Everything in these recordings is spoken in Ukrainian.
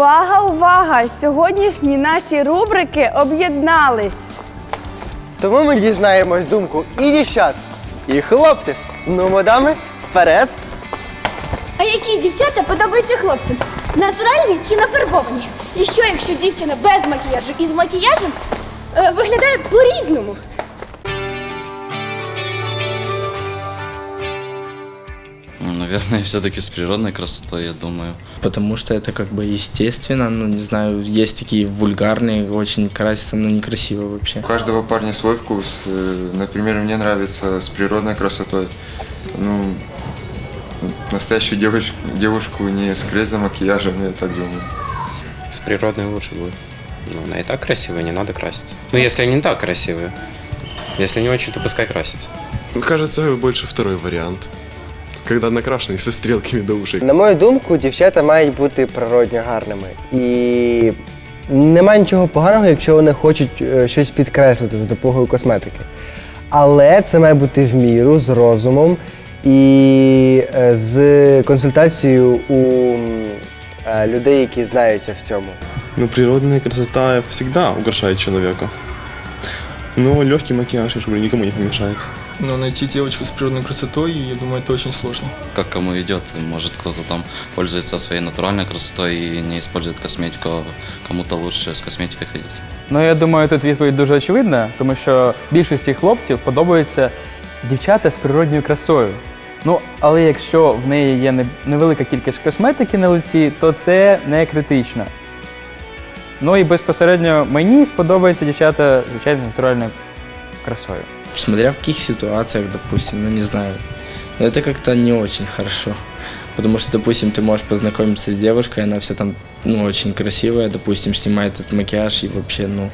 Увага, увага! Сьогоднішні наші рубрики об'єднались. Тому ми дізнаємось думку і дівчат, і хлопців. Ну, мадами, вперед! А які дівчата подобаються хлопцям? Натуральні чи нафарбовані? І що, якщо дівчина без макіяжу і з макіяжем е, виглядає по-різному? Наверное, все-таки с природной красотой, я думаю. Потому что это как бы естественно, ну не знаю, есть такие вульгарные, очень красятся, но некрасиво вообще. У каждого парня свой вкус. Э, Например, мне нравится с природной красотой. Ну, настоящую девочку, девушку не скрыть за макияжем, я так думаю. С природной лучше будет. Ну, она и так красивая, не надо красить. Ну, если они не так красивые. Если не очень, то пускай красится. Кажется, больше второй вариант. Когда накрашенный со стрелками до ушей. На мою думку, дівчата мають бути природньо гарними. І немає нічого поганого, якщо вони хочуть е, щось підкреслити за допомогою косметики. Але це має бути в міру, з розумом і е, з консультацією у е, людей, які знаються в цьому. Но природная красота всегда украшает человека. Но легкий макияж, я же говорю, никому не помешает. Но найти девочку с природной красотой, я думаю, это очень сложно. Как кому идет, может кто-то там пользуется своей натуральной красотой и не использует косметику, а кому-то лучше с косметикой ходить. Ну, я думаю, тут відповідь дуже очевидна, тому що більшості хлопців подобаються дівчата з природньою красою. Ну, але якщо в неї є не- невелика кількість косметики на лиці, то це не критично. Ну і безпосередньо мені сподобаються дівчата, звичайно, з натуральною красою. Смотря в каких ситуациях, допустим, ну не знаю. Но это как-то не очень хорошо. Потому что, допустим, ты можешь познакомиться с девушкой, она вся там, ну, очень красивая, допустим, снимает этот макияж и вообще, ну,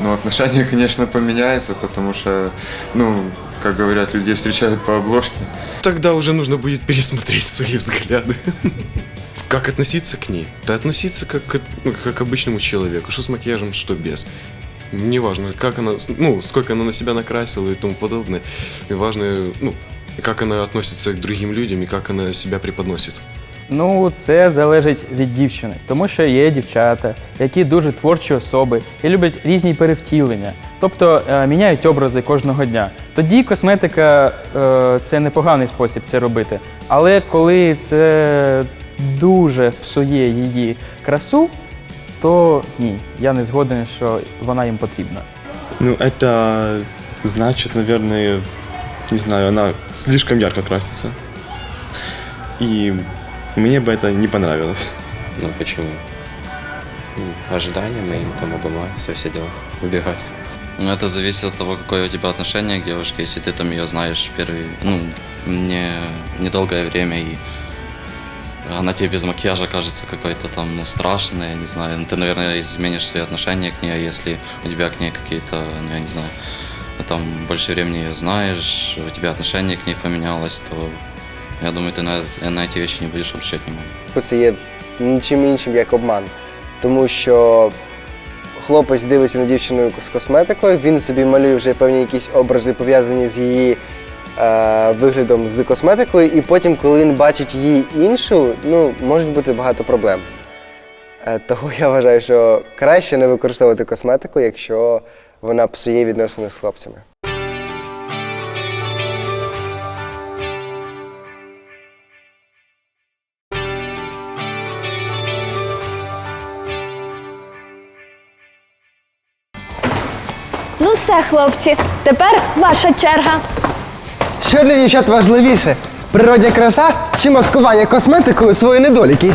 Ну, отношения, конечно, поменяются, потому что, ну, как говорят, людей встречают по обложке. Тогда уже нужно будет пересмотреть свои взгляды. Как относиться к ней? Да относиться как, к- ну, как к обычному человеку. Что с макияжем, что без. Неважно, как она, ну, сколько она на себя накрасила и тому подобное. И важно, ну, как она относится к другим людям и как она себя преподносит. Ну, це залежить від дівчини, тому що є дівчата, які дуже творчі особи і люблять різні перевтілення, тобто е, міняють образи кожного дня. Тоді косметика е, це непоганий спосіб це робити. Але коли це дуже псує її красу, то ні, я не згоден, що вона їм потрібна. Ну, это значит, наверное, не знаю, она слишком ярко красится. И мне бы это не понравилось. Ну, почему? Ну, Ожидания мои там обломаются, все дела. Убегать. Но это зависит от того, какое у тебя отношение к девушке. Если ты там ее знаешь первый, ну, не, недолгое время, и она тебе без макияжа кажется какой-то там, ну, страшной, я не знаю. Ну, Ты, наверное, изменишь свои отношения к ней, а если у тебя к ней какие-то, ну, я не знаю, там больше времени ее знаешь, у тебя отношение к ней поменялось, то я думаю, ты на, на эти вещи не будешь обращать внимания. Це є нічим іншим, як обман. Тому що хлопець дивиться на дівчину з косметикою, він собі малює вже певні якісь образи, пов'язані з її е, виглядом з косметикою, і потім, коли він бачить її іншу, ну, може бути багато проблем. Е, того я вважаю, що краще не використовувати косметику, якщо вона псує відносини з хлопцями. Ну все, хлопці, тепер ваша черга. Що для дівчат важливіше? Природня краса чи маскування косметикою свої недоліки?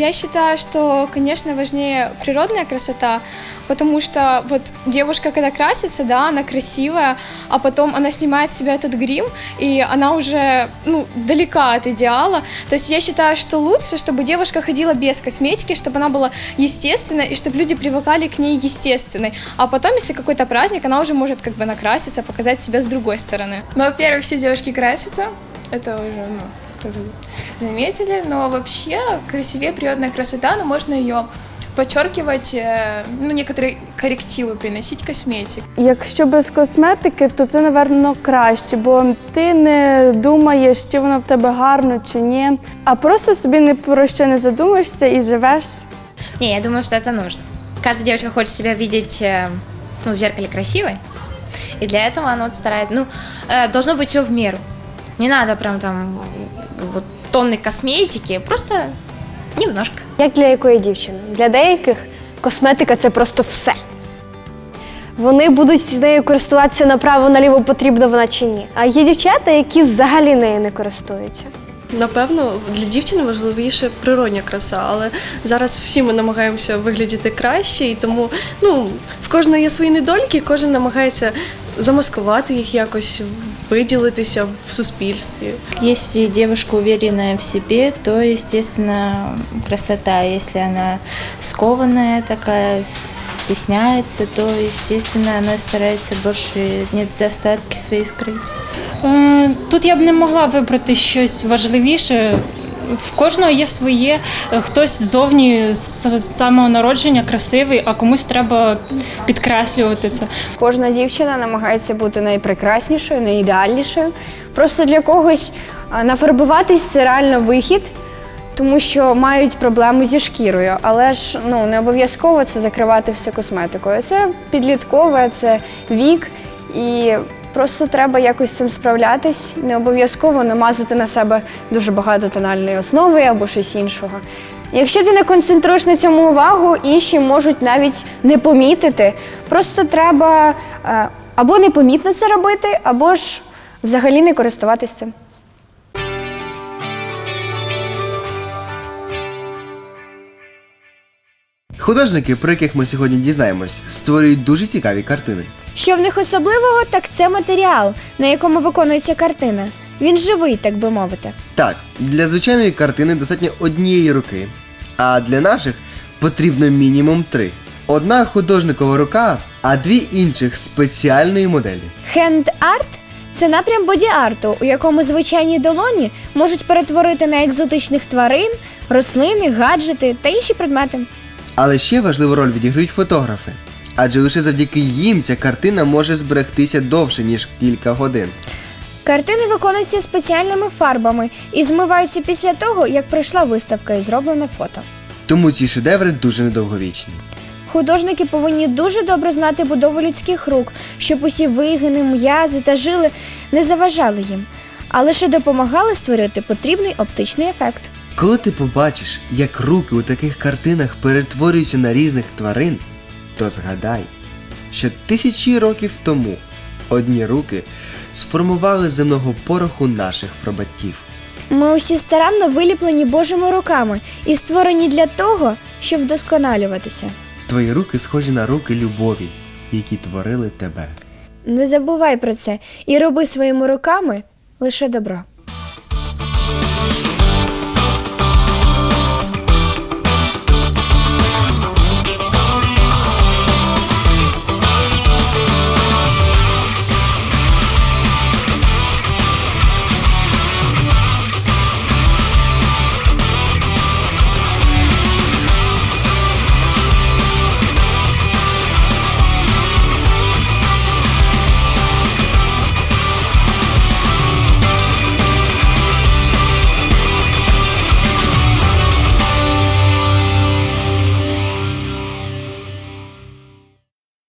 Я считаю, что, конечно, важнее природная красота, потому что вот девушка, когда красится, да, она красивая, а потом она снимает с себя этот грим, и она уже, ну, далека от идеала. То есть я считаю, что лучше, чтобы девушка ходила без косметики, чтобы она была естественной, и чтобы люди привыкали к ней естественной. А потом, если какой-то праздник, она уже может как бы накраситься, показать себя с другой стороны. Ну, во-первых, все девушки красятся. Это уже, ну, заметили. Но вообще красивее природная красота, но можно ее подчеркивать, э, ну, некоторые коррективы приносить косметик. Якщо без косметики, то це, напевно, краще, бо ти не думаєш, чи воно в тебе гарно чи ні, а просто собі не про що не задумаєшся і живеш. Не, я думаю, что это нужно. Каждая девочка хочет себя видеть э, ну, в зеркале красивой. И для этого она вот старается. Ну, э, должно быть все в меру. Не надо прям там вот тонны косметики, просто немножко. Як для якої дівчини? Для деяких косметика це просто все. Вони будуть з нею користуватися направо-наліво, потрібно вона чи ні. А є дівчата, які взагалі нею не користуються. Напевно, для дівчини важливіше природня краса, але зараз всі ми намагаємося виглядіти краще, і тому ну, в кожного є свої недоліки, кожен намагається замаскувати їх якось, виділитися в суспільстві. Если девушка уверенная в себе, то, естественно, красота. Если она скованная такая, стесняется, то, естественно, она старается больше недостатки свои скрыть. Е, Тут я б не могла вибрати щось важливіше. В кожного є своє, Е, хтось ззовні з самого народження красивий, а комусь треба підкреслювати це. Кожна дівчина намагається бути найпрекраснішою, найідеальнішою. Просто для когось нафарбуватись це реально вихід, тому що мають проблеми зі шкірою. Але ж ну, не обов'язково це закривати все косметикою. Це підліткове, це вік. І просто треба якось цим справлятись. Не обов'язково намазати на себе дуже багато тональної основи або щось іншого. Якщо ти не концентруєш на цьому увагу, інші можуть навіть не помітити. Просто треба е, або непомітно це робити, або ж взагалі не користуватись цим. Художники, про яких ми сьогодні дізнаємось, створюють дуже цікаві картини. Що в них особливого, так це матеріал, на якому виконується картина. Він живий, так би мовити. Так, для звичайної картини достатньо однієї руки, а для наших потрібно мінімум три. Одна художникова рука, а дві інших спеціальної моделі. Хенд-арт це напрям боді-арту, у якому звичайні долоні можуть перетворити на екзотичних тварин, рослини, гаджети та інші предмети. Але ще важливу роль відіграють фотографи, адже лише завдяки їм ця картина може зберегтися довше, ніж кілька годин. Картини виконуються спеціальними фарбами і змиваються після того, як пройшла виставка і зроблене фото. Тому ці шедеври дуже недовговічні. Художники повинні дуже добре знати будову людських рук, щоб усі вигини, м'язи та жили не заважали їм, а лише допомагали створити потрібний оптичний ефект. Коли ти побачиш, як руки у таких картинах перетворюються на різних тварин, то згадай, що тисячі років тому одні руки сформували земного пороху наших прабатьків. Ми усі старанно виліплені Божими руками і створені для того, щоб вдосконалюватися. Твої руки схожі на руки любові, які творили тебе. Не забувай про це і роби своїми руками лише добро.